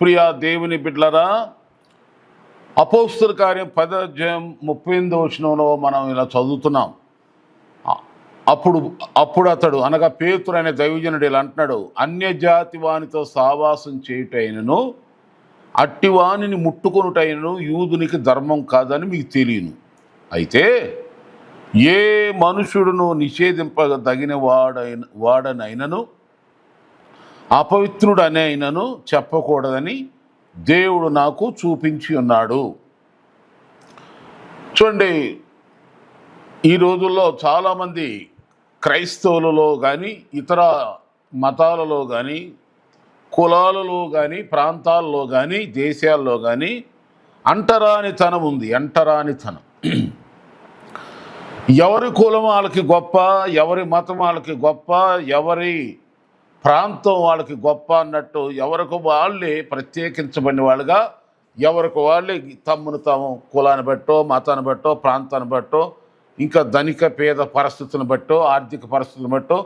ప్రియ దేవుని బిడ్లరా అపోస్తుల కార్యం పదాధ్యాయం ముప్పై ఎనిమిది వచనంలో మనం ఇలా చదువుతున్నాం. అప్పుడు అప్పుడు అతడు అనగా పేతురు అనే దైవజనుడు ఇలా అంటున్నాడు అన్యజాతి వానితో సావాసం చేయుటైనను అట్టివానిని ముట్టుకొనుటైనను యూదునికి ధర్మం కాదని మీకు తెలియను. అయితే ఏ మనుషుడును నిషేధింపదగిన వాడైన వాడనైనను అపవిత్రుడనే ఆయనను చెప్పకూడదని దేవుడు నాకు చూపించి ఉన్నాడు. చూడండి ఈ రోజుల్లో చాలామంది క్రైస్తవులలో కానీ ఇతర మతాలలో కానీ కులాలలో కానీ ప్రాంతాల్లో కానీ దేశాల్లో కానీ అంటరానితనం ఉంది అంటరానితనం. ఎవరి కులం వాళ్ళకి గొప్ప ఎవరి మతం వాళ్ళకి గొప్ప ఎవరి ప్రాంతం వాళ్ళకి గొప్ప అన్నట్టు ఎవరికి వాళ్ళే ప్రత్యేకించబడిన వాళ్ళుగా ఎవరికి వాళ్ళే తమ్మును తాము కులాన్ని బట్టో మతాన్ని బట్టో ప్రాంతాన్ని బట్టో ఇంకా ధనిక పేద పరిస్థితులను బట్టో ఆర్థిక పరిస్థితులను బట్టో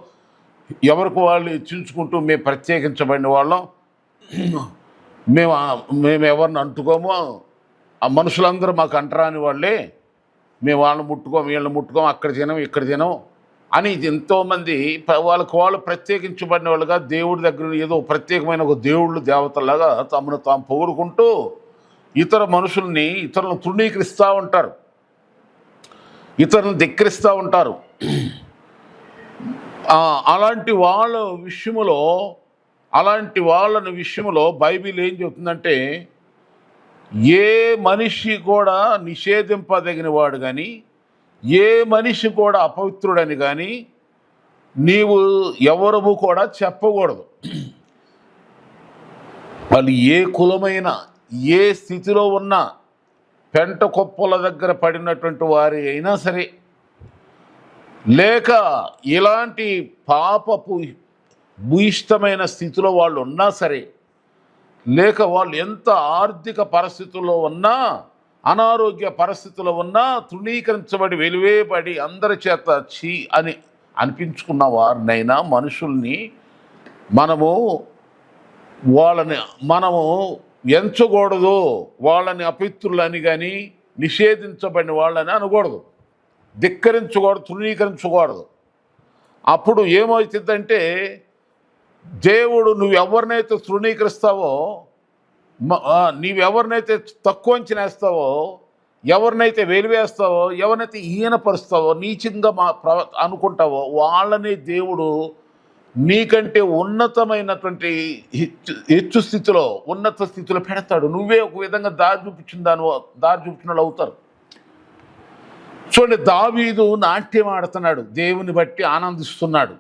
ఎవరికి వాళ్ళు చించుకుంటూ మేము ప్రత్యేకించబడిన వాళ్ళం. మేము మేము ఎవరిని అంటుకోమో. ఆ మనుషులందరూ మాకు అంటరాని వాళ్ళే. మేము వాళ్ళని ముట్టుకోము వీళ్ళని ముట్టుకోము అక్కడ తినం ఇక్కడ తినం అని ఇది ఎంతోమంది వాళ్ళకు వాళ్ళు ప్రత్యేకించబడిన వాళ్ళుగా దేవుడి దగ్గర ఏదో ప్రత్యేకమైన ఒక దేవుళ్ళు దేవతలాగా తమను తాము పొగుడుకుంటూ ఇతర మనుషుల్ని ఇతరులను తృణీకరిస్తూ ఉంటారు. ఇతరులను ధిక్కరిస్తూ ఉంటారు. అలాంటి వాళ్ళ విషయంలో అలాంటి వాళ్ళని విషయంలో బైబిల్ ఏం చెబుతుందంటే ఏ మనిషి కూడా నిషేధింపదగిన వాడు కానీ ఏ మనిషి కూడా అపవిత్రుడని కానీ నీవు ఎవరము కూడా చెప్పకూడదు. వాళ్ళు ఏ కులమైన ఏ స్థితిలో ఉన్నా పెంట కుప్పల దగ్గర పడినటువంటి వారి అయినా సరే లేక ఇలాంటి పాపపు భూయిష్టమైన స్థితిలో వాళ్ళు ఉన్నా సరే లేక వాళ్ళు ఎంత ఆర్థిక పరిస్థితుల్లో ఉన్నా అనారోగ్య పరిస్థితుల్లో ఉన్నా తృణీకరించబడి వెలివేయబడి అందరి చేత చీ అని అనిపించుకున్న వారినైనా మనుషుల్ని మనము వాళ్ళని మనము ఎంచకూడదు వాళ్ళని అపిత్రులని కానీ నిషేధించబడిన వాళ్ళని అనకూడదు. ధిక్కరించకూడదు తృణీకరించకూడదు. అప్పుడు ఏమవుతుందంటే దేవుడు నువ్వు ఎవరినైతే తృణీకరిస్తావో నీవెవరినైతే తక్కువ అంచనేస్తావో ఎవరినైతే వెలివేస్తావో ఎవరినైతే ఈయనపరుస్తావో నీచంగా మా ప్ర అనుకుంటావో వాళ్ళని దేవుడు నీకంటే ఉన్నతమైనటువంటి హెచ్చు హెచ్చు స్థితిలో ఉన్నత స్థితిలో పెడతాడు. నువ్వే ఒక విధంగా దారి చూపించిన దాని దారి చూపించిన వాళ్ళు అవుతారు. చూడండి దావీదు నాట్యం ఆడుతున్నాడు. దేవుని బట్టి ఆనందిస్తున్నాడు.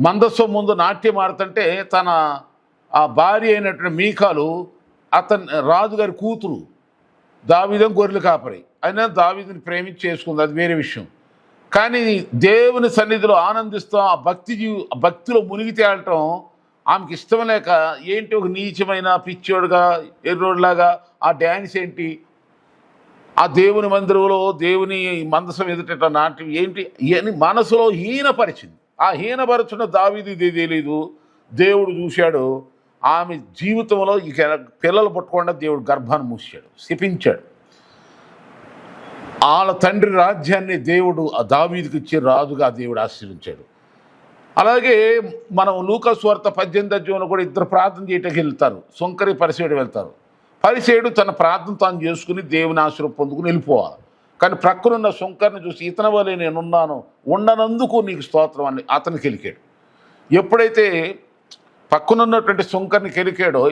మందస్సు ముందు నాట్యం ఆడుతుంటే తన ఆ భార్య అయినటువంటి మీకాలు అతను రాజుగారి కూతురు దావిదం గొర్రెలు కాపరి. అయినా దావిదని ప్రేమించి చేసుకుంది. అది వేరే విషయం. కానీ దేవుని సన్నిధిలో ఆనందిస్తూ ఆ భక్తి జీవి ఆ భక్తిలో మునిగి తేలటం ఆమెకి ఇష్టం లేక ఏంటి ఒక నీచమైన పిచ్చోడుగా ఎర్రోడ్లాగా ఆ డ్యాన్స్ ఏంటి? ఆ దేవుని మందిరంలో దేవుని మందసం ఎదుట నాట్యం ఏంటి? అని మనసులో హీనపరిచింది. ఆ హీనపరచున్న దావిది ఇది తెలీదు. దేవుడు చూశాడు. ఆమె జీవితంలో ఇక పిల్లలు పుట్టకుండా దేవుడు గర్భాన్ని మూసాడు శపించాడు. వాళ్ళ తండ్రి రాజ్యాన్ని దేవుడు ఆ దావీదికి ఇచ్చి రాజుగా దేవుడు ఆశ్రయించాడు అలాగే మనం లూకస్వార్త పద్దెనిమిది అధ్యయంలో కూడా ఇద్దరు ప్రార్థన చేయటానికి వెళ్తారు. సొంకరి పరిసేడు వెళ్తారు. పరిసేడు తన ప్రార్థన తాను చేసుకుని దేవుని ఆశ్రయం పొందుకుని వెళ్ళిపోవాలి. కానీ ప్రక్కనున్న శంకర్ని చూసి ఇతని వల్లే నేనున్నాను ఉండనందుకు నీకు స్తోత్రం అని అతనికి వెలికాడు ఎప్పుడైతే పక్కనున్నటువంటి సుంకర్ని కెలికాడో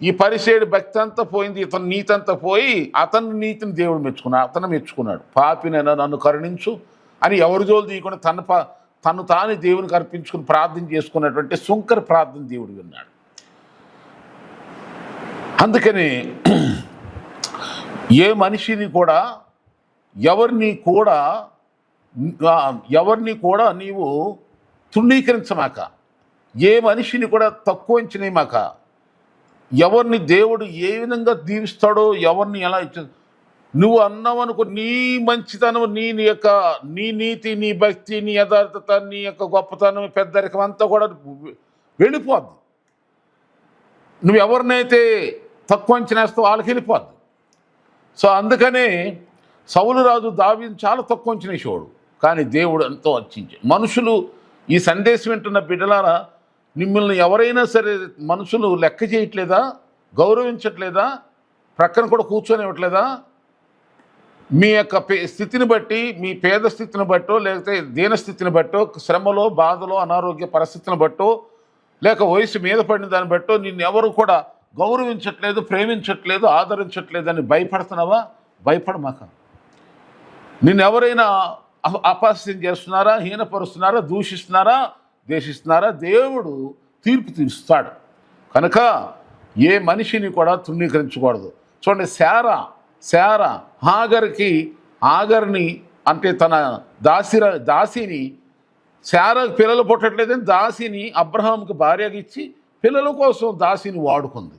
ఈ పరిసేడు భక్తి అంతా పోయింది ఇతను నీతంతా పోయి అతని నీతిని దేవుడు మెచ్చుకున్నాడు అతను మెచ్చుకున్నాడు. పాపినైనా నన్ను కరుణించు అని ఎవరి జోలు తీయకుండా తన ప తను తాను దేవునికి అర్పించుకుని ప్రార్థన చేసుకున్నటువంటి సుంకర ప్రార్థన దేవుడు విన్నాడు. అందుకని ఏ మనిషిని కూడా ఎవరిని కూడా ఎవరిని కూడా నీవు తృణీకరించమాక. ఏ మనిషిని కూడా తక్కువ అంచనేమాక ఎవరిని దేవుడు ఏ విధంగా దీవిస్తాడో ఎవరిని ఎలా ఇచ్చ నువ్వు అన్నావు అనుకో నీ మంచితనం నీ నీ యొక్క నీ నీతి నీ భక్తి నీ యథార్థత నీ యొక్క గొప్పతనం పెద్దరికం అంతా కూడా వెళ్ళిపోద్ది. నువ్వు ఎవరినైతే తక్కువ అంచనేస్తావు వాళ్ళకి వెళ్ళిపోద్ది. సో అందుకనే సౌలు రాజు చాలా తక్కువ అంచనేసేవాడు కానీ దేవుడు ఎంతో అర్చించి మనుషులు ఈ సందేశం వింటున్న బిడ్డలారా మిమ్మల్ని ఎవరైనా సరే మనుషులు లెక్క చేయట్లేదా? గౌరవించట్లేదా? ప్రక్కన కూడా కూర్చొని ఇవ్వట్లేదా? మీ యొక్క పే- స్థితిని బట్టి మీ పేద స్థితిని బట్టో లేకపోతే దీన స్థితిని బట్టో శ్రమలో బాధలో అనారోగ్య పరిస్థితిని బట్టో లేక వయసు మీద పడిన దాన్ని బట్టో నిన్ను ఎవరు కూడా గౌరవించట్లేదు ప్రేమించట్లేదు ఆదరించట్లేదు అని భయపడుతున్నావా? భయపడమాక. నిన్ను ఎవరైనా అపహాస్యం చేస్తున్నారా? హీనపరుస్తున్నారా? దూషిస్తున్నారా? దేశిస్తున్నారా దేవుడు తీర్పు తీరుస్తాడు. కనుక ఏ మనిషిని కూడా తృణీకరించకూడదు. చూడండి శారా శారా హాగర్కి ఆగర్ని అంటే తన దాసిర దాసిని శారా పిల్లలు పుట్టట్లేదని దాసిని అబ్రహాంకి భార్యగా ఇచ్చి పిల్లల కోసం దాసిని వాడుకుంది.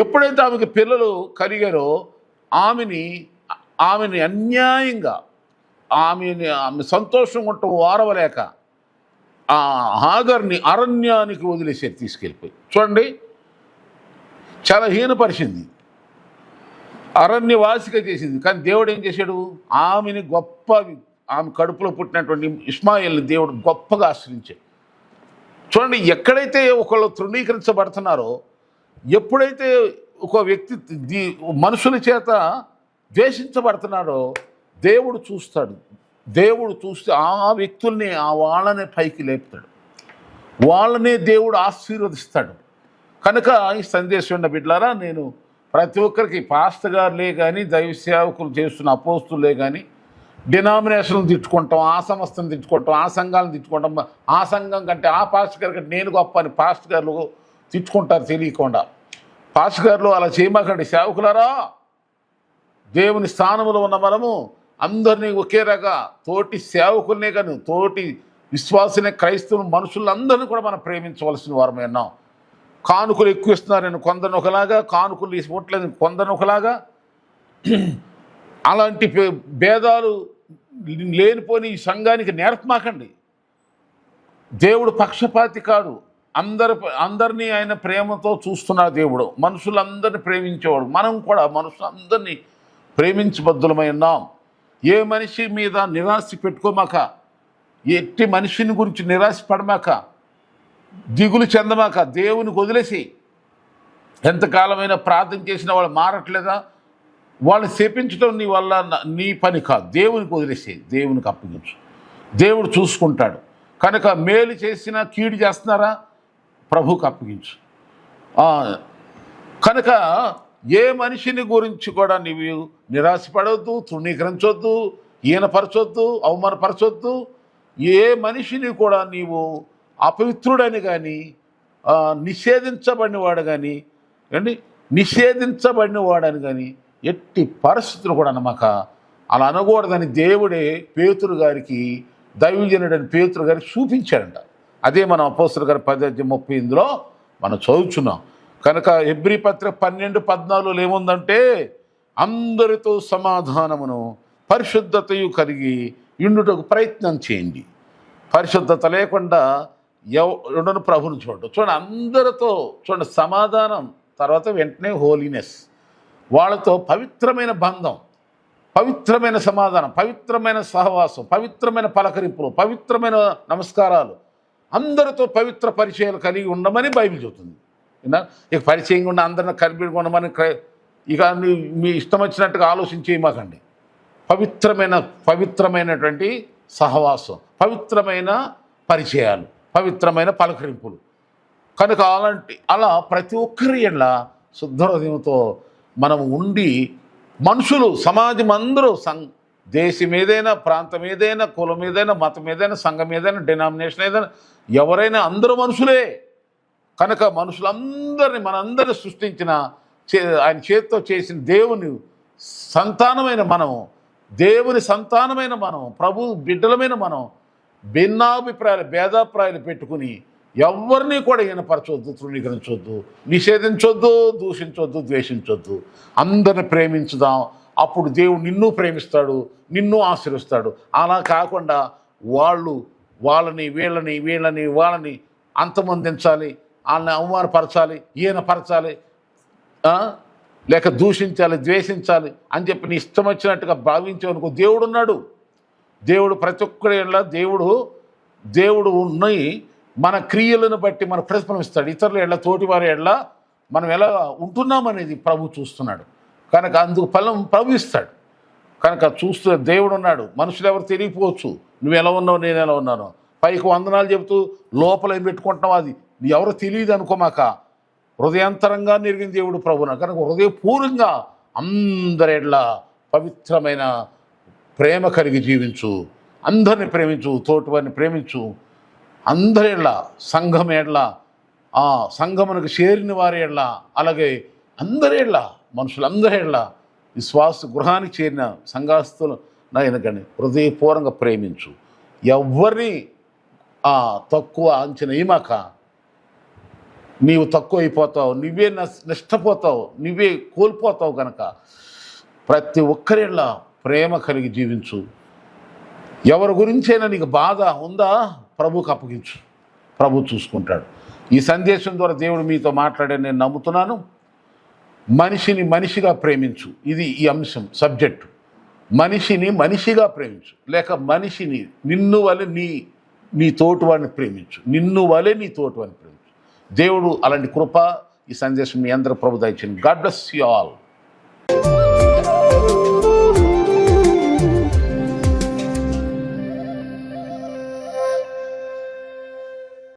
ఎప్పుడైతే ఆమెకి పిల్లలు కలిగారో ఆమెని ఆమెని అన్యాయంగా ఆమెని ఆమె సంతోషంగా ఉండటం వారవలేక ఆ హాగర్ని అరణ్యానికి వదిలేసారు తీసుకెళ్ళిపోయి. చూడండి చాలా హీనపరిచింది. అరణ్యవాసిగా చేసింది. కానీ దేవుడు ఏం చేశాడు? ఆమెని గొప్ప ఆమె కడుపులో పుట్టినటువంటి ఇస్మాయిల్ని దేవుడు గొప్పగా ఆశ్రయించాడు. చూడండి ఎక్కడైతే ఒకళ్ళు తృణీకరించబడుతున్నారో ఎప్పుడైతే ఒక వ్యక్తి దీ- మనుషుల చేత ద్వేషించబడుతున్నాడో దేవుడు చూస్తాడు. దేవుడు చూస్తే ఆ వ్యక్తుల్ని ఆ వాళ్ళనే పైకి లేపుతాడు. వాళ్ళనే దేవుడు ఆశీర్వదిస్తాడు. కనుక ఈ సందేశం ఉన్న బిడ్డలారా నేను ప్రతి ఒక్కరికి పాస్టర్ గారులే కానీ దైవ సేవకులు చేస్తున్న అపోస్తులే కానీ డినామినేషన్లు తిట్టుకుంటాం ఆ సంస్థను తిట్టుకుంటాం ఆ సంఘాలను తిట్టుకుంటాం ఆ సంఘం కంటే ఆ పాస్టర్ గారి కంటే నేను గొప్ప అని పాస్టర్ గారు తిట్టుకుంటారు తెలియకుండా. పాస్టర్ గారు అలా చేయమాకండి. సేవకులారా దేవుని స్థానంలో ఉన్న మనము అందరినీ ఒకే తోటి సేవకులనే కానీ తోటి విశ్వాసనే క్రైస్తవులు మనుషులందరినీ కూడా మనం ప్రేమించవలసిన వారమే ఉన్నాం. కానుకలు ఎక్కువ ఇస్తున్నారని కొందరిని ఒకలాగా కానుకలు ఇవ్వట్లేదు కొందరిని ఒకలాగా. అలాంటి భేదాలు లేనిపోని ఈ సంఘానికి నేర్పమాకండి దేవుడు పక్షపాతి కాడు. అందరి అందరినీ ఆయన ప్రేమతో చూస్తున్న దేవుడు. మనుషులందరినీ ప్రేమించేవాడు. మనం కూడా మనుషులందరినీ ప్రేమించబద్దులమై ఉన్నాం. ఏ మనిషి మీద నిరాశ పెట్టుకోమాక ఎట్టి మనిషిని గురించి నిరాశ పడమాక దిగులు చెందమాక దేవుని వదిలేసి ఎంతకాలమైనా ప్రార్థన చేసినా వాళ్ళు మారట్లేదా? వాళ్ళు శపించడం నీ వల్ల నీ పని కాదు. దేవునికి వదిలేసి దేవునికి అప్పగించు. దేవుడు చూసుకుంటాడు. కనుక మేలు చేసినా కీడు చేస్తున్నారా? ప్రభుకి అప్పగించు. కనుక ఏ మనిషిని గురించి కూడా నీవు నిరాశపడవద్దు తృణీకరించొద్దు ఈయనపరచొద్దు అవమానపరచొద్దు. ఏ మనిషిని కూడా నీవు అపవిత్రుడని కానీ నిషేధించబడినవాడు కానీ ఏంటి? నిషేధించబడినవాడని కానీ ఎట్టి పరిస్థితులు కూడా నమ్మక. అలా అనకూడదని దేవుడే పేతురు గారికి దైవజనుడని పేతురు గారికి చూపించాడంట. అదే మనం అపోస్తుల గారి పద్దెనిమిది ముప్పై ఇందులో మనం చదువుచున్నాం. కనుక ఎబ్రి పత్రిక పన్నెండు పద్నాలుగులో ఏముందంటే అందరితో సమాధానమును పరిశుద్ధతయు కలిగి ఇండుటకు ప్రయత్నం చేయండి. పరిశుద్ధత లేకుండా ఎవడను ప్రభుని చూడటం. చూడండి అందరితో చూడండి సమాధానం తర్వాత వెంటనే హోలీనెస్. వాళ్ళతో పవిత్రమైన బంధం పవిత్రమైన సమాధానం పవిత్రమైన సహవాసం పవిత్రమైన పలకరింపులు పవిత్రమైన నమస్కారాలు అందరితో పవిత్ర పరిచయాలు కలిగి ఉండమని బైబిల్ చెబుతుంది. ఇక పరిచయం ఉన్న అందరిని కలిపి ఉండమని ఇక మీ- మీ ఇష్టం వచ్చినట్టుగా ఆలోచించి మాకండి. పవిత్రమైన పవిత్రమైనటువంటి సహవాసం పవిత్రమైన పరిచయాలు పవిత్రమైన పలకరింపులు. కనుక అలాంటి అలా ప్రతి ఒక్కరి ఎళ్ళ శుద్ధ హృదయంతో మనం ఉండి మనుషులు సమాజం అందరూ సం దేశం ఏదైనా ప్రాంతం ఏదైనా కులం ఏదైనా మతం ఏదైనా సంఘం ఏదైనా డినామినేషన్ ఏదైనా ఎవరైనా అందరూ మనుషులే. కనుక మనుషులందరినీ మనందరిని సృష్టించిన చే- ఆయన చేతితో చేసిన దేవుని సంతానమైన మనం దేవుని సంతానమైన మనం ప్రభు బిడ్డలమైన మనం భిన్నాభిప్రాయాలు భేదాభిప్రాయాలు పెట్టుకుని ఎవరిని కూడా ఈనపరచొద్దు తృణీకరించొద్దు నిషేధించొద్దు దూషించొద్దు ద్వేషించొద్దు. అందరిని ప్రేమించుదాం. అప్పుడు దేవుడు నిన్ను ప్రేమిస్తాడు నిన్ను ఆశీర్వస్తాడు. అలా కాకుండా వాళ్ళు వాళ్ళని వీళ్ళని వీళ్ళని వాళ్ళని అంతమొందించాలి. వాళ్ళని అవమానపరచాలి ఈయన పరచాలి లేక దూషించాలి ద్వేషించాలి అని చెప్పి నీ ఇష్టం వచ్చినట్టుగా భావించేవనుకో దేవుడు ఉన్నాడు దేవుడు ప్రతి ఒక్కరి దేవుడు దేవుడు ఉన్నాయి. మన క్రియలను బట్టి మన ప్రతిఫలం ఇస్తాడు. ఇతరుల ఎడ్ల తోటి వారి ఎడల మనం ఎలా ఉంటున్నామనేది ప్రభు చూస్తున్నాడు. కనుక అందుకు ఫలం ప్రభు ఇస్తాడు. కనుక చూస్తున్న దేవుడు ఉన్నాడు మనుషులు ఎవరు తెలియకపోవచ్చు. నువ్వు ఎలా ఉన్నావు నేను ఎలా ఉన్నాను? పైకి వందనాలు చెబుతూ లోపల ఏం పెట్టుకుంటున్నావు అది? ఎవరు తెలియదు అనుకోమాక. హృదయాంతరంగా నెరిగిన దేవుడు ప్రభున కనుక హృదయపూర్వంగా అందరిలా పవిత్రమైన ప్రేమ కలిగి జీవించు. అందరిని ప్రేమించు తోటివారిని ప్రేమించు. అందరి సంఘం ఎడ్ల ఆ సంఘమునకు చేరిన వారి ఎడ్ల అలాగే అందరి ఎడ్ల మనుషులందరి ఎడ్ల విశ్వాస గృహానికి చేరిన సంఘాస్తులు నాయన కానీ హృదయపూర్వంగా ప్రేమించు. ఎవరిని ఆ తక్కువ అంచనా ఏమాక నీవు తక్కువ అయిపోతావు నువ్వే నస్- నష్టపోతావు నువ్వే కోల్పోతావు కనుక ప్రతి ఒక్కరిలా ప్రేమ కలిగి జీవించు. ఎవరి గురించైనా నీకు బాధ ఉందా? ప్రభుకు అప్పగించు. ప్రభు చూసుకుంటాడు. ఈ సందేశం ద్వారా దేవుడు మీతో మాట్లాడే నేను నమ్ముతున్నాను. మనిషిని మనిషిగా ప్రేమించు. ఇది ఈ అంశం సబ్జెక్టు. మనిషిని మనిషిగా ప్రేమించు. లేక మనిషిని నిన్ను వలె నీ నీ తోటి వాడిని ప్రేమించు. నిన్ను వలె నీ తోటి వాడిని ప్రేమించు. దేవుడు అలాంటి కృప ఈ సందేశం మీ అందరూ ప్రభు ఇచ్చింది గాడ్ బ్లెస్ యూ ఆల్